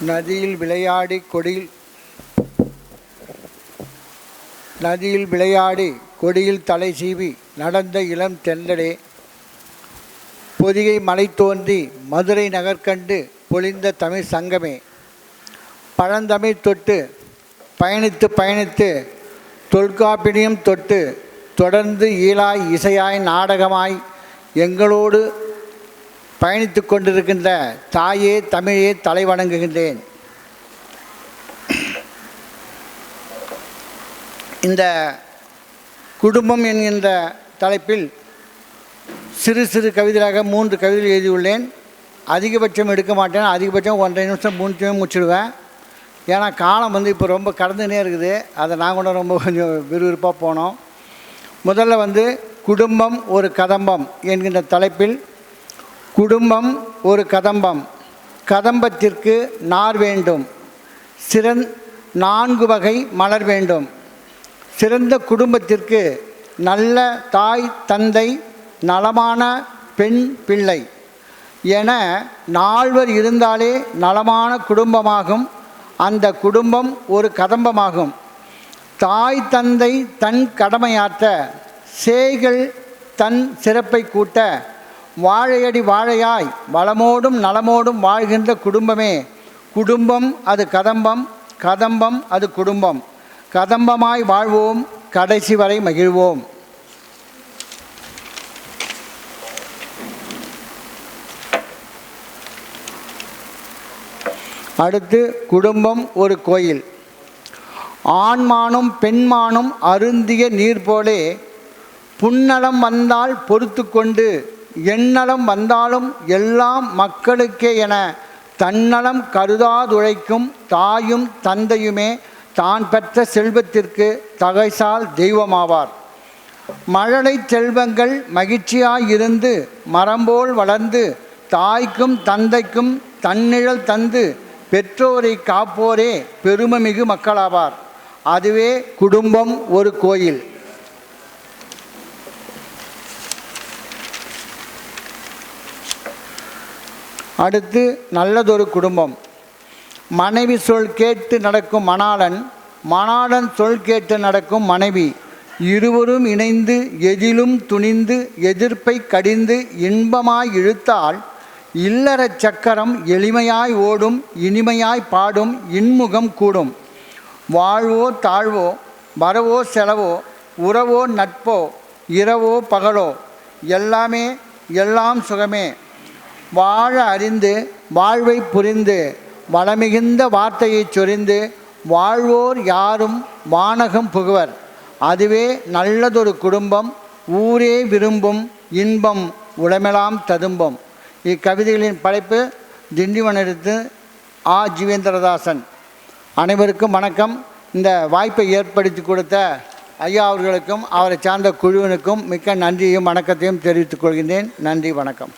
நதியில் விளையாடி கொடியில் நதியில் விளையாடி கொடியில் தலை சீவி நடந்த இளம் தென்றலே பொதிகை மலை தோன்றி மதுரை நகர்கண்டு பொழிந்த தமிழ் சங்கமே. பழந்தமிழ் தொட்டு பயணித்து பயணித்து தொல்காப்பினியம் தொட்டு தொடர்ந்து ஈழாய் இசையாய் நாடகமாய் எங்களோடு பயணித்து கொண்டிருக்கின்ற தாயே தமிழே தலை வணங்குகின்றேன். இந்த குடும்பம் என்கின்ற தலைப்பில் சிறு சிறு கவிதையாக மூன்று கவிதைகள் எழுதியுள்ளேன். அதிகபட்சம் எடுக்க மாட்டேன். அதிகபட்சம் ஒன்றரை நிமிஷம் மூணு நிமிஷம் முடிச்சிடுவேன். ஏன்னா காலம் வந்து இப்போ ரொம்ப கடந்துனே இருக்குது. அதை நான் கூட ரொம்ப கொஞ்சம் விறுவிறுப்பாக போனோம். முதல்ல வந்து குடும்பம் ஒரு கதம்பம் என்கின்ற தலைப்பில் குடும்பம் ஒரு கதம்பம். கதம்பத்திற்கு நார் வேண்டும். சிறந் நான்கு வகை மலர் வேண்டும். சிறந்த குடும்பத்திற்கு நல்ல தாய் தந்தை நலமான பெண் பிள்ளை என நால்வர் இருந்தாலே நலமான குடும்பமாகும். அந்த குடும்பம் ஒரு கதம்பமாகும். தாய் தந்தை தன் கடமையாற்ற சேய்கள் தன் சிறப்பை கூட்ட வாழையடி வாழையாய் வளமோடும் நலமோடும் வாழ்கின்ற குடும்பமே. குடும்பம் அது கதம்பம் கதம்பம் அது குடும்பம். கதம்பமாய் வாழ்வோம் கடைசி வரை மகிழ்வோம். அடுத்து குடும்பம் ஒரு கோயில். ஆண்மானும் பெண்மானும் அருந்திய நீர் போலே புன்னலம் வந்தால் பொறுத்து கொண்டு எண்ணலம் வந்தாலும் எல்லாம் மக்களுக்கே என தன்னலம் கருதாதுழைக்கும் தாயும் தந்தையுமே தான் பெற்ற செல்வத்திற்கு தகைசால் தெய்வமாவார். மழலை செல்வங்கள் மகிழ்ச்சியாயிருந்து மரம்போல் வளர்ந்து தாய்க்கும் தந்தைக்கும் தன்னிழல் தந்து பெற்றோரை காப்போரே பெருமைமிகு மக்களாவார். அதுவே குடும்பம் ஒரு கோயில். அடுத்து நல்லதொரு குடும்பம். மனைவி சொல் கேட்டு நடக்கும் மணாளன் மணாளன் சொல் கேட்டு நடக்கும் மனைவி. இருவரும் இணைந்து எதிலும் துணிந்து எதிர்ப்பை கடிந்து இன்பமாய் இழுத்தால் இல்லறச் சக்கரம் எளிமையாய் ஓடும் இனிமையாய் பாடும் இன்முகம் கூடும். வாழ்வோ தாழ்வோ வரவோ செலவோ உறவோ நட்போ இரவோ பகலோ எல்லாமே எல்லாம் சுகமே. வாழ அறிந்து வாழ்வை புரிந்து வளமிகுந்த வார்த்தையை சொரிந்து வாழ்வோர் யாரும் வானகம் புகுவர். அதுவே நல்லதொரு குடும்பம் ஊரே விரும்பும் இன்பம் உடமெலாம் ததும்பும். இக்கவிதைகளின் படைப்பு திண்டிவனத்து ஆ. ஜீவேந்திரதாசன். அனைவருக்கும் வணக்கம். இந்த வாய்ப்பை ஏற்படுத்தி கொடுத்த ஐயா அவர்களுக்கும் அவரை சார்ந்த குழுவினுக்கும் மிக்க நன்றியும் வணக்கத்தையும் தெரிவித்துக் கொள்கின்றேன். நன்றி வணக்கம்.